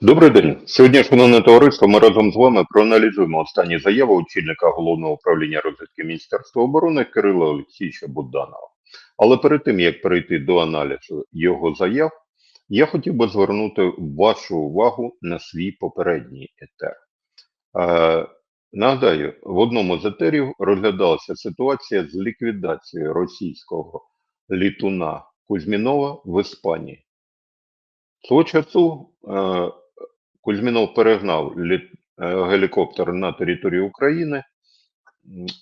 Добрий день. Сьогодні, шановне товариство, ми разом з вами проаналізуємо останні заяви очільника головного управління розвідки Міністерства оборони Кирила Олексійовича Буданова. Але перед тим як перейти до аналізу його заяв, я хотів би звернути вашу увагу на свій попередній етер. Е, нагадаю, в одному з етерів розглядалася ситуація з ліквідацією російського літуна Кузьмінова в Іспанії. Свого часу е, Кузьмінов перегнав е, гелікоптер на територію України,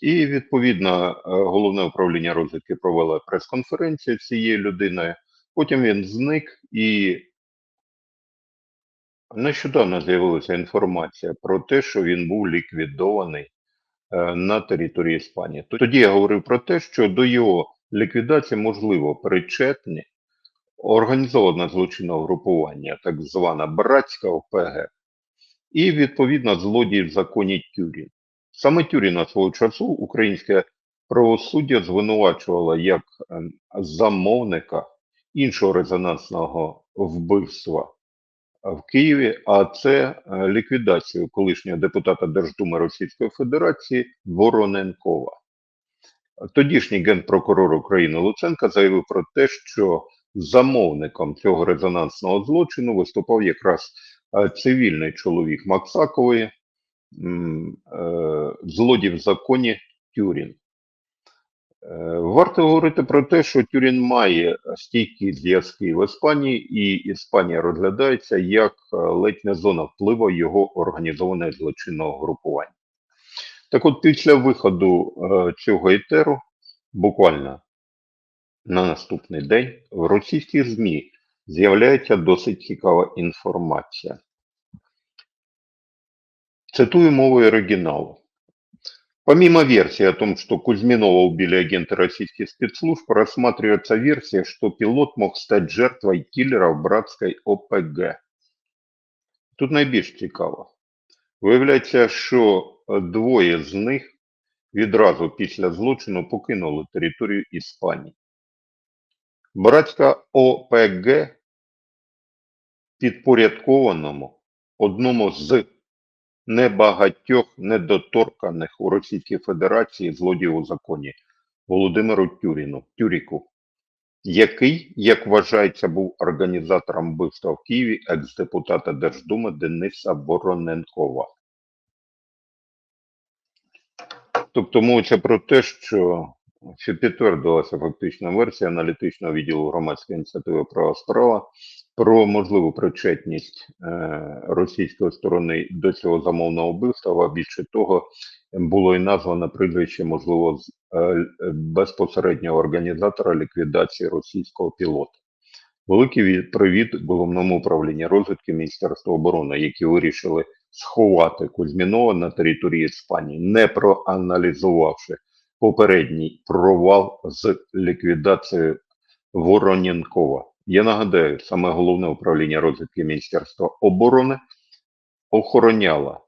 і відповідно е, головне управління розвідки провело прес-конференцію з цією людиною. Потім він зник, і нещодавно з'явилася інформація про те, що він був ліквідований е, на території Іспанії. Тоді я говорив про те, що до його ліквідації можливо причетні організоване злочинне групування, так звана братська ОПГ, і відповідно злодій в законі Тюрін. Саме Тюріна свого часу українське правосуддя звинувачувало як е, замовника іншого резонансного вбивства в Києві, а це е, ліквідацію колишнього депутата Держдуми Російської Федерації Вороненкова. Тодішній генпрокурор України Луценко заявив про те, що замовником цього резонансного злочину виступав якраз е, цивільний чоловік Максакової, е, злодій в законі Тюрін. Е, Варто говорити про те, що Тюрін має стійкі зв'язки в Іспанії, і Іспанія розглядається як ледь не зона впливу його організованого злочинного групування. Так от, після виходу цього етеру, буквально на наступний день, в російських ЗМІ з'являється досить цікава інформація. Цитую мовой оригинала. Помимо версии о том, что Кузьминова убили агенты российских спецслужб, рассматривается версия, что пилот мог стать жертвой киллера в братской ОПГ. Тут найбільш цікаво. Виявляється, що двоє з них відразу після злочину покинули територію Іспанії. Братська ОПГ підпорядкованому одному з небагатьох недоторканих у Російській Федерації злодіїв у законі Володимиру Тюріну, Тюріку, який, як вважається, був організатором вбивства в Києві екс-депутата Держдуми Дениса Вороненкова. Тобто мовиться про те, що що підтвердилася фактична версія аналітичного відділу громадської ініціативи права справа про можливу причетність е, російської сторони до цього замовного вбивства, а більше того, було і названо прізвище, можливо, з- е, безпосереднього організатора ліквідації російського пілота. Великий привіт головному управлінню розвідки Міністерства оборони, які вирішили сховати Кузьмінова на території Іспанії, не проаналізувавши попередній провал з ліквідацією Вороненкова. Я нагадаю, саме головне управління розвідки Міністерства оборони охороняло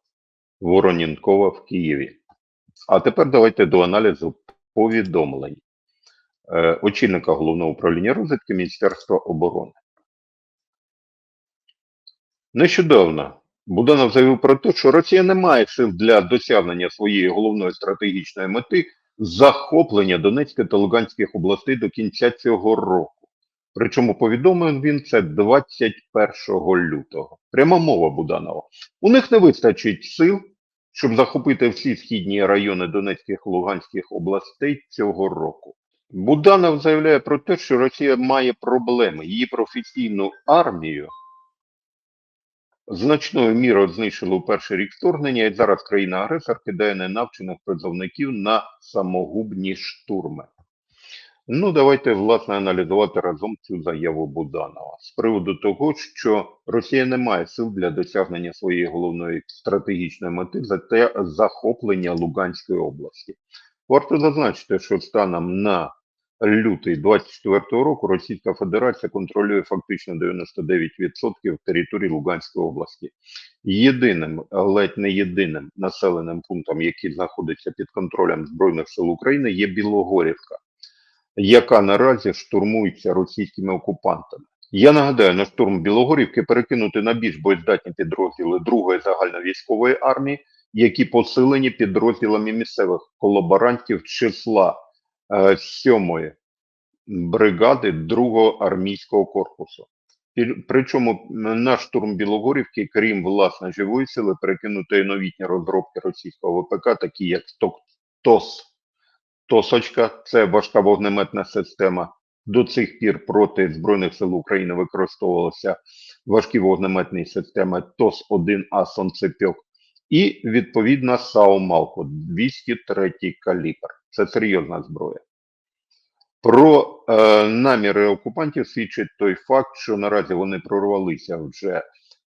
Вороненкова в Києві. А тепер давайте до аналізу повідомлень е, очільника головного управління розвідки Міністерства оборони. Нещодавно Буданов заявив про те, що Росія не має сил для досягнення своєї головної стратегічної мети захоплення Донецької та Луганських областей до кінця цього року. Причому повідомив він це 21 лютого. Пряма мова Буданова. У них не вистачить сил, щоб захопити всі східні райони Донецьких і Луганських областей цього року. Буданов заявляє про те, що Росія має проблеми. Її професійну армію значною мірою знищили у перший рік вторгнення, і зараз країна-агресор кидає ненавчених призовників на самогубні штурми. Ну, давайте власне аналізувати разом цю заяву Буданова з приводу того, що Росія не має сил для досягнення своєї головної стратегічної мети за те захоплення Луганської області. Варто зазначити, що станом на лютий 24 року Російська Федерація контролює фактично 99% території Луганської області. Єдиним, ледь не єдиним населеним пунктом, який знаходиться під контролем Збройних сил України, є Білогорівка, яка наразі штурмується російськими окупантами. Я нагадаю, на штурм Білогорівки перекинути на більш боєздатні підрозділи Другої загальновійськової армії, які посилені підрозділами місцевих колаборантів числа 7-ї бригади 2-го армійського корпусу. Причому на штурм Білогорівки, крім власне живої сили, перекинутої новітні розробки російського ВПК, такі як «Ток- ТОС, Тосочка, це важка вогнеметна система. До цих пір проти Збройних сил України використовувалися важкі вогнеметні системи ТОС-1А «Сонцепьок» і відповідна САУ «Малко» 203 калібр. Це серйозна зброя. Про е, наміри окупантів свідчить той факт, що наразі вони прорвалися вже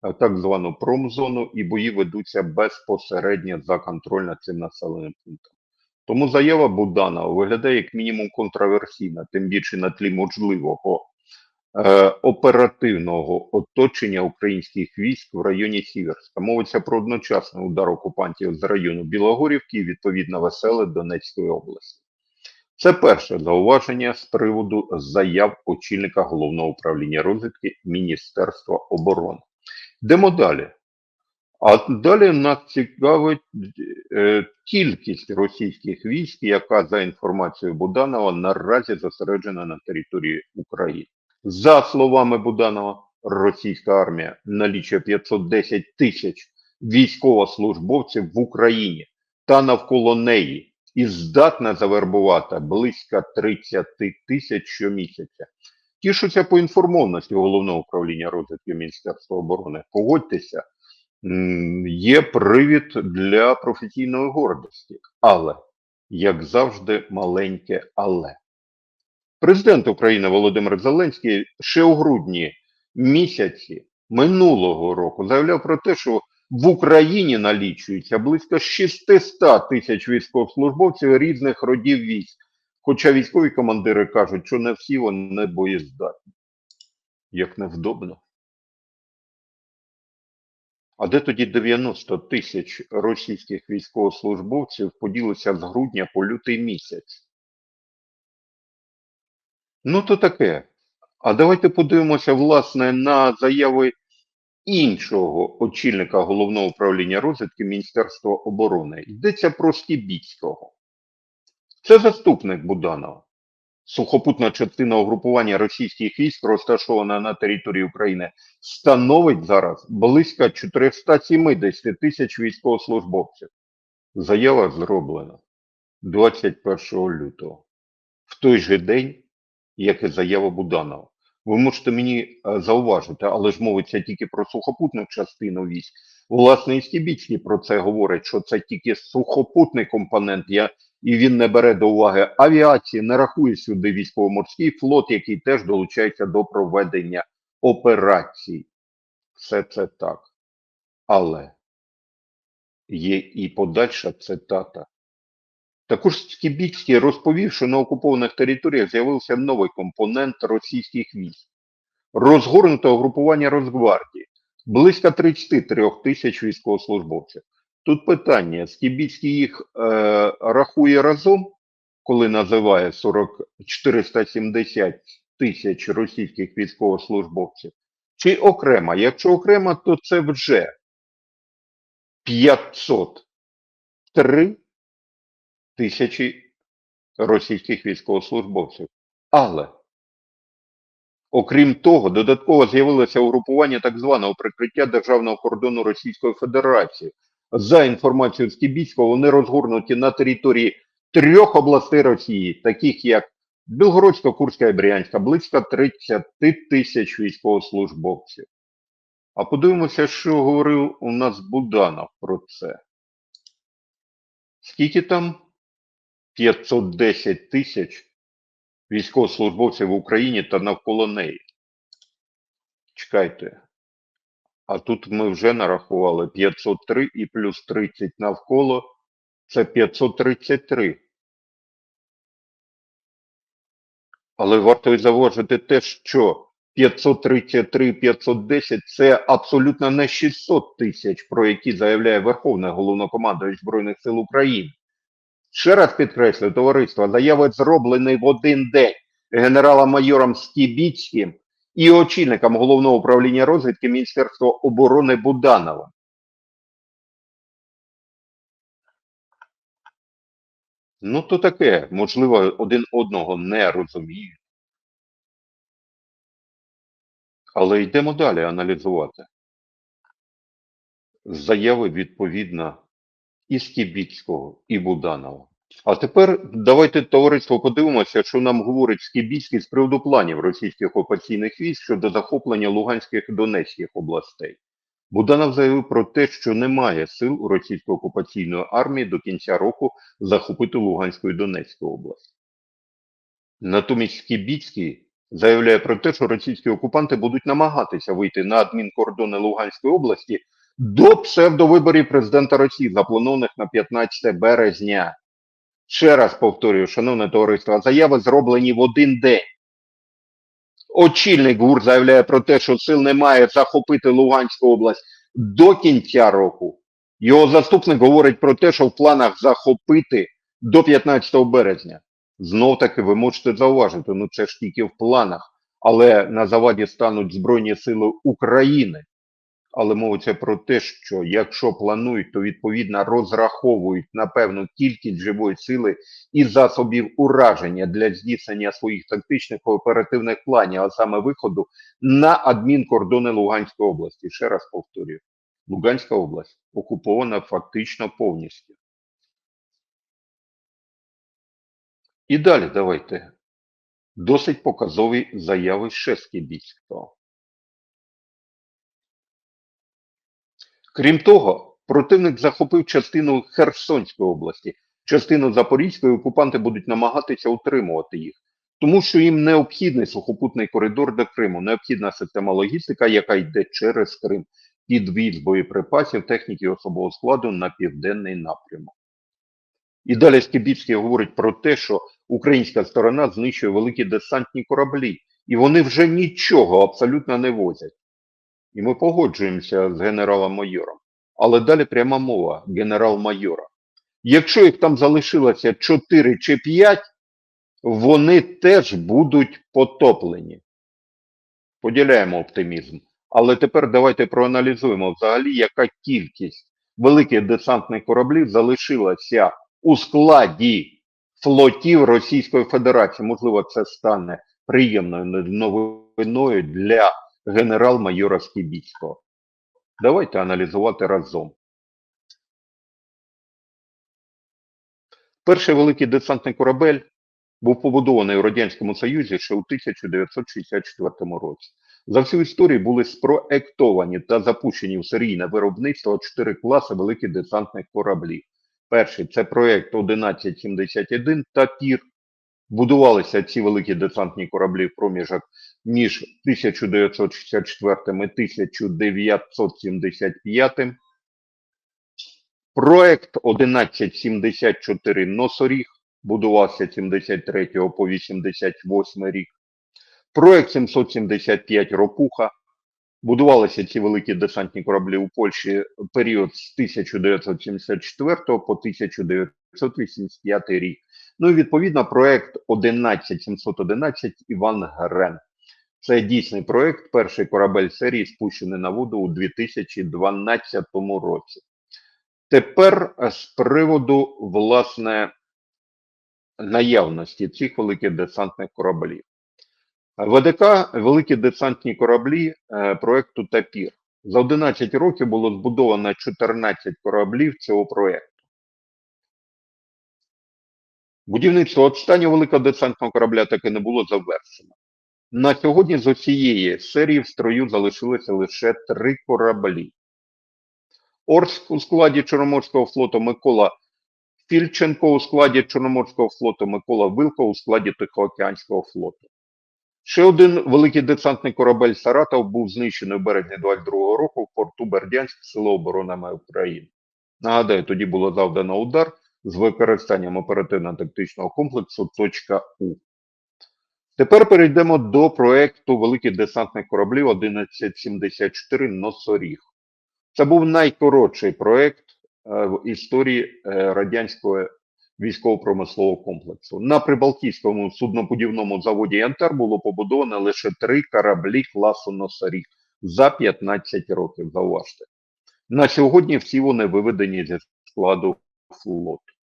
в так звану промзону і бої ведуться безпосередньо за контроль над цим населеним пунктом. Тому заява Буданова виглядає як мінімум контраверсійна, тим більше на тлі можливого е, оперативного оточення українських військ в районі Сіверська. Мовиться про одночасний удар окупантів з району Білогорівки і відповідно Веселе Донецької області. Це перше зауваження з приводу заяв очільника головного управління розвідки Міністерства оборони. Йдемо далі. А далі нас цікавить е, кількість російських військ, яка за інформацією Буданова наразі зосереджена на території України. За словами Буданова, російська армія налічує 510 тисяч військовослужбовців в Україні та навколо неї і здатна завербувати близько 30 тисяч щомісяця. Тішуся по інформованості головного управління розвідки Міністерства оборони. Погодьтеся, є привід для професійної гордості, але, як завжди, маленьке але. Президент України Володимир Зеленський ще у грудні місяці минулого року заявляв про те, що в Україні налічується близько 600 тисяч військовослужбовців різних родів військ. Хоча військові командири кажуть, що не всі вони боєздатні. Як невдобно. А де тоді 90 тисяч російських військовослужбовців поділися з грудня по лютий місяць? Ну, то таке. А давайте подивимося, власне, на заяви іншого очільника головного управління розвідки Міністерства оборони. Йдеться про Стібіцького. Це заступник Буданова. Сухопутна частина угрупування російських військ, розташована на території України, становить зараз близько 470 тисяч військовослужбовців. Заява зроблена 21 лютого, в той же день, як і заява Буданова. Ви можете мені е, зауважити, але ж мовиться тільки про сухопутну частину військ. Власне, і Стібіцький про це говорить, що це тільки сухопутний компонент, я, і він не бере до уваги авіації, не рахує сюди військово-морський флот, який теж долучається до проведення операцій. Все це так. Але є і подальша цитата. Також Скібіцький розповів, що на окупованих територіях з'явився новий компонент російських військ. Розгорнуте угрупування Росгвардії. Близько 33 тисяч військовослужбовців. Тут питання: Скібіцький їх е, рахує разом, коли називає 40, 470 тисяч російських військовослужбовців, чи окремо? Якщо окремо, то це вже 503 тисячі російських військовослужбовців. Але, окрім того, додатково з'явилося угрупування так званого прикриття державного кордону Російської Федерації. За інформацією Скібіцького, вони розгорнуті на території трьох областей Росії, таких як Білгородська, Курська і Брянська, близько 30 тисяч військовослужбовців. А подивимося, що говорив у нас Буданов про це. Скільки там? 510 тисяч військовослужбовців в Україні та навколо неї. Чекайте. А тут ми вже нарахували 503 і плюс 30 навколо. Це 533. Але варто і зауважити те, що 533 510 це абсолютно не 600 тисяч, про які заявляє Верховний головнокомандувач Збройних сил України. Ще раз підкреслю, товариство, заяви зроблені в один день генералом-майором Стібіцьким і очільником головного управління розвідки Міністерства оборони Будановим. Ну, то таке, можливо, один одного не розуміють. Але йдемо далі аналізувати. Заяви відповідно і Скібіцького, і Буданова. А тепер давайте, товариство, подивимося, що нам говорить Скібіцький з приводу планів російських окупаційних військ щодо захоплення Луганських і Донецьких областей. Буданов заявив про те, що немає сил у російської окупаційної армії до кінця року захопити Луганську і Донецьку область. Натомість Скібіцький заявляє про те, що російські окупанти будуть намагатися вийти на адмінкордони Луганської області до псевдовиборів президента Росії, запланованих на 15 березня. Ще раз повторюю, шановне товариство, заяви зроблені в один день. Очільник ГУР заявляє про те, що сил немає захопити Луганську область до кінця року. Його заступник говорить про те, що в планах захопити до 15 березня. Знов таки ви можете зауважити, ну це ж тільки в планах, але на заваді стануть Збройні Сили України. Але мовиться про те, що якщо планують, то відповідно розраховують на певну кількість живої сили і засобів ураження для здійснення своїх тактичних оперативних планів, а саме виходу на адмінкордони Луганської області. Ще раз повторюю, Луганська область окупована фактично повністю. І далі давайте. Досить показові заяви ще Скібіцького. Крім того, противник захопив частину Херсонської області, частину Запорізької окупанти будуть намагатися утримувати їх, тому що їм необхідний сухопутний коридор до Криму, необхідна система логістика, яка йде через Крим, підвіз боєприпасів, техніки особового складу на південний напрямок. І далі Скібіцький говорить про те, що українська сторона знищує великі десантні кораблі, і вони вже нічого абсолютно не возять. І ми погоджуємося з генералом-майором. Але далі пряма мова генерал-майора. Якщо їх там залишилося 4 чи 5, вони теж будуть потоплені. Поділяємо оптимізм. Але тепер давайте проаналізуємо взагалі, яка кількість великих десантних кораблів залишилася у складі флотів Російської Федерації. Можливо, це стане приємною новиною для генерал-майора Скібіцького. Давайте аналізувати разом. Перший великий десантний корабель був побудований у Радянському Союзі ще у 1964 році. За всю історію були спроектовані та запущені в серійне виробництво чотири класи великих десантних кораблів. Перший це проєкт 1171 Тапір. Будувалися ці великі десантні кораблі в проміжок між 1964 і 1975. Проект 1174 Носоріг будувався 73 по 88 рік. Проект 775 Рокуха. Будувалися ці великі десантні кораблі у Польщі період з 1974 по 1985 рік. Ну і відповідно проект 11711 Іван Грен. Це дійсний проект. Перший корабель серії спущений на воду у 2012 році. Тепер з приводу власне наявності цих великих десантних кораблів. ВДК великі десантні кораблі е, проекту Тапір. За 11 років було збудовано 14 кораблів цього проекту. Будівництво останнього великого десантного корабля так і не було завершено. На сьогодні з усієї серії в строю залишилося лише три кораблі. Орск у складі Чорноморського флоту Микола Фільченко у складі Чорноморського флоту Микола Вилко у складі Тихоокеанського флоту. Ще один великий десантний корабель Саратов був знищений у березні 22-го року в порту Бердянськ, село оборонами України. Нагадаю, тоді було завдано удар з використанням оперативно-тактичного комплексу «Точка У». Тепер перейдемо до проекту великих десантних кораблів 1174 Носоріг. Це був найкоротший проект е, в історії е, радянської військово-промислового комплексу. На Прибалтійському суднобудівному заводі Янтар було побудовано лише три кораблі класу Носаріг за 15 років. Зауважте. На сьогодні всі вони виведені зі складу флоту.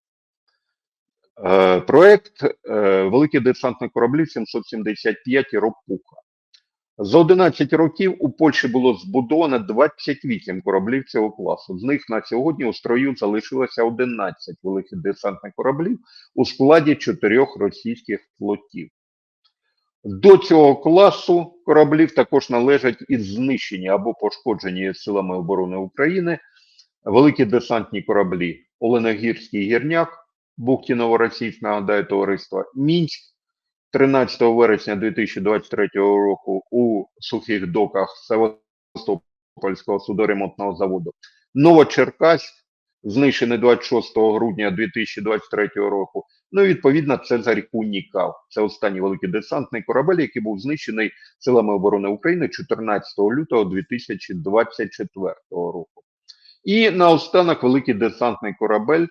Е, проект е, Великі десантні кораблі 775 Ропуха. За 11 років у Польщі було збудовано 28 кораблів цього класу. З них на сьогодні у строю залишилося 11 великих десантних кораблів у складі чотирьох російських флотів. До цього класу кораблів також належать і знищені або пошкоджені силами оборони України великі десантні кораблі Оленогірський гірняк, бухті Новоросійськ, нагадаю товариство, Мінськ 13 вересня 2023 року у сухих доках Севастопольського судоремонтного заводу. Новочеркаськ, знищений 26 грудня 2023 року. Ну і відповідно Цезарь Унікал. Це останній великий десантний корабель, який був знищений силами оборони України 14 лютого 2024 року. І наостанок великий десантний корабель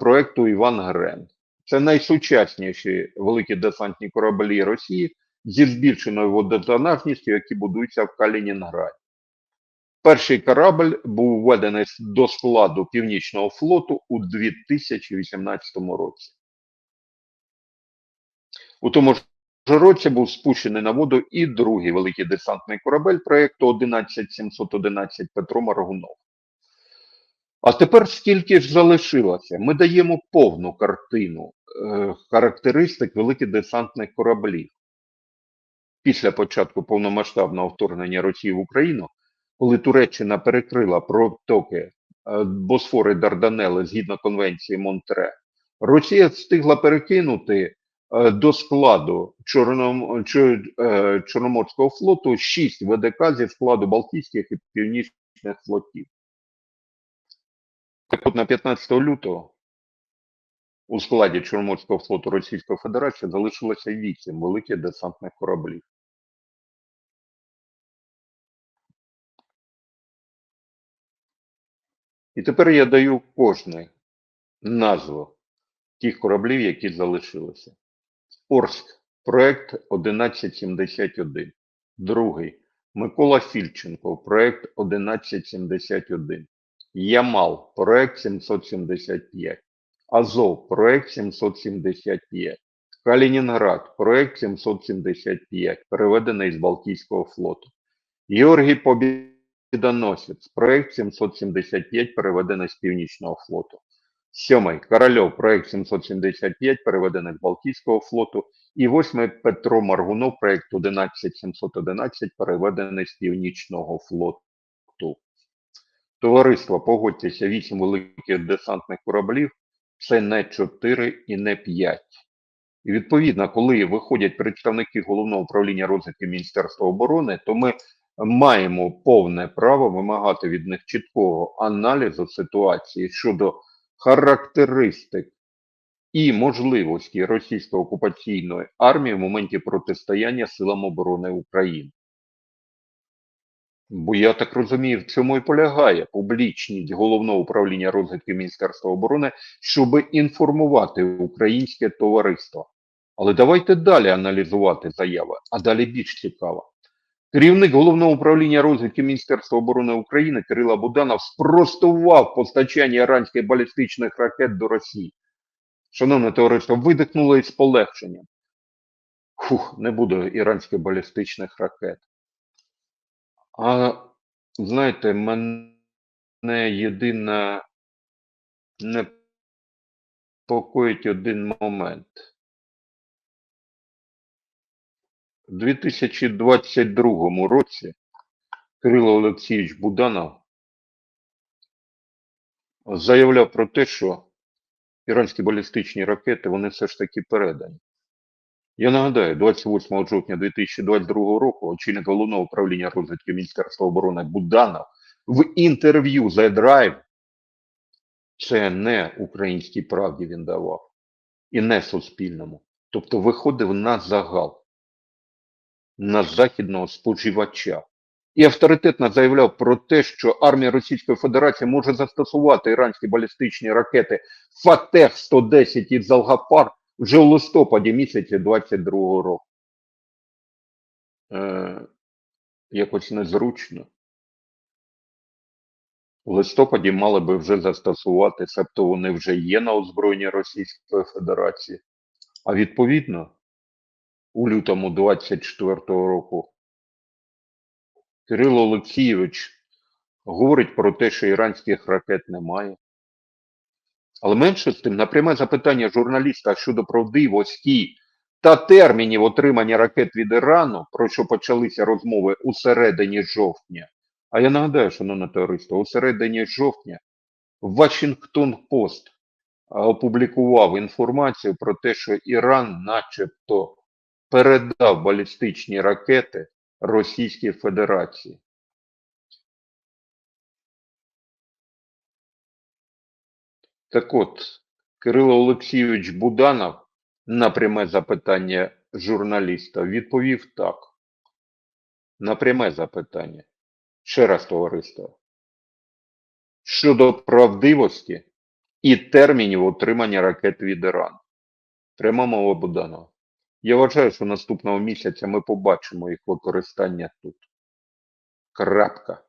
проекту Іван Грен. Це найсучасніші великі десантні кораблі Росії зі збільшеною водозанажністю, які будуються в Калінінграді. Перший корабль був введений до складу Північного флоту у 2018 році. У тому ж році був спущений на воду і другий великий десантний корабель проєкту 11711 Петро Маргунов. А тепер скільки ж залишилося? Ми даємо повну картину е, характеристик великих десантних кораблів. Після початку повномасштабного вторгнення Росії в Україну, коли Туреччина перекрила протоки е, Босфори Дарданели згідно конвенції Монтре, Росія встигла перекинути е, до складу Чорном, Чор, Чорноморського флоту 6 ВДК зі складу Балтійських і Північних флотів. От на 15 лютого у складі Чорноморського флоту Російської Федерації залишилося 8 великих десантних кораблів. І тепер я даю кожний назву тих кораблів, які залишилися. Орск, проект 1171. Другий. Микола Фільченко, проект 1171. Ямал, проект 775. Азов, проект 775. Калінінград, проект 775, переведений з Балтійського флоту. Георгій Побідоносець, проект 775, переведений з Північного флоту. Сьомий Корольов, проект 775, переведений з Балтійського флоту. І восьмий Петро Маргунов, проект 11711, переведений з Північного флоту. Товариство, погодьтеся, 8 великих десантних кораблів це не 4 і не 5. І відповідно, коли виходять представники головного управління розвідки Міністерства оборони, то ми маємо повне право вимагати від них чіткого аналізу ситуації щодо характеристик і можливості російської окупаційної армії в моменті протистояння силам оборони України. Бо я так розумію, в цьому і полягає публічність головного управління розвідки Міністерства оборони, щоб інформувати українське товариство. Але давайте далі аналізувати заяви, а далі більш цікаво. Керівник головного управління розвідки Міністерства оборони України Кирила Буданов спростував постачання іранських балістичних ракет до Росії. Шановне товариство, видихнуло із полегшенням. Фух, не буде іранських балістичних ракет. А знаєте, мене єдине непокоїть один момент. У 2022 році Кирило Олексійович Буданов заявляв про те, що іранські балістичні ракети вони все ж таки передані. Я нагадаю, 28 жовтня 2022 року очільник головного управління розвідки Міністерства оборони Буданов в інтерв'ю The Drive, це не українській правді він давав, і не Суспільному. Тобто виходив на загал, на західного споживача. і авторитетно заявляв про те, що армія Російської Федерації може застосувати іранські балістичні ракети Фатех 110 із Алгапар вже у листопаді місяці 22-го року. Е, якось незручно. У листопаді мали би вже застосувати, себто вони вже є на озброєнні Російської Федерації. А відповідно, у лютому 24-го року Кирило Олексійович говорить про те, що іранських ракет немає. Але менше з тим, на пряме запитання журналіста щодо правдивості та термінів отримання ракет від Ірану, про що почалися розмови у середині жовтня. А я нагадаю, шановне товариство, у середині жовтня Вашингтон Пост опублікував інформацію про те, що Іран, начебто, передав балістичні ракети Російській Федерації. Так от, Кирило Олексійович Буданов на пряме запитання журналіста відповів так. На пряме запитання. Ще раз, товариство. Щодо правдивості і термінів отримання ракет від Ірану. Пряма мова Буданова. Я вважаю, що наступного місяця ми побачимо їх використання тут. Крапка.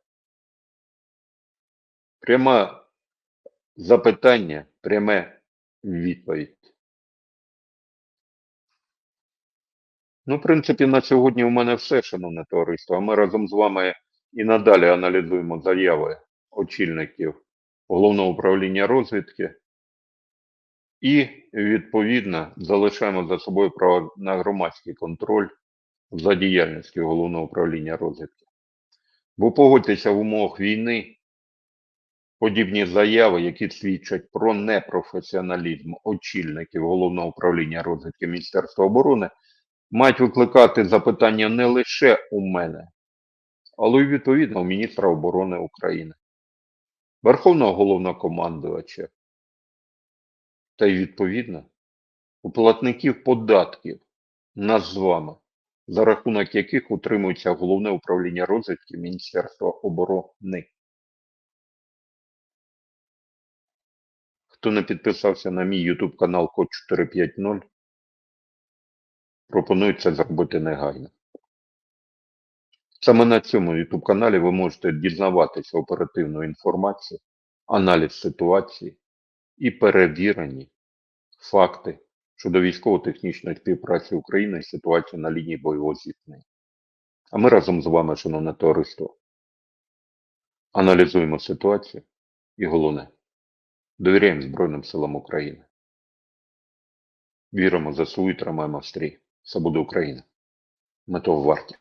Пряме запитання, пряме відповідь. Ну, в принципі, на сьогодні у мене все, шановне товариство. Ми разом з вами і надалі аналізуємо заяви очільників головного управління розвідки і, відповідно, залишаємо за собою право на громадський контроль за діяльністю головного управління розвідки. Бо погодьтеся в умовах війни подібні заяви, які свідчать про непрофесіоналізм очільників головного управління розвідки Міністерства оборони, мають викликати запитання не лише у мене, але й відповідно у міністра оборони України, Верховного головнокомандувача та й відповідно у платників податків нас з вами, за рахунок яких утримується головне управління розвідки Міністерства оборони. Хто не підписався на мій YouTube канал Код 450, пропоную це зробити негайно. Саме на цьому YouTube каналі ви можете дізнаватися оперативну інформацію, аналіз ситуації і перевірені факти щодо військово-технічної співпраці України і ситуації на лінії бойового зіткнення. А ми разом з вами, шановне товариство, аналізуємо ситуацію і головне, довіряємо Збройним силам України. Віримо за свою і тримаємо стрій. Все буде Україна. Ми того варті.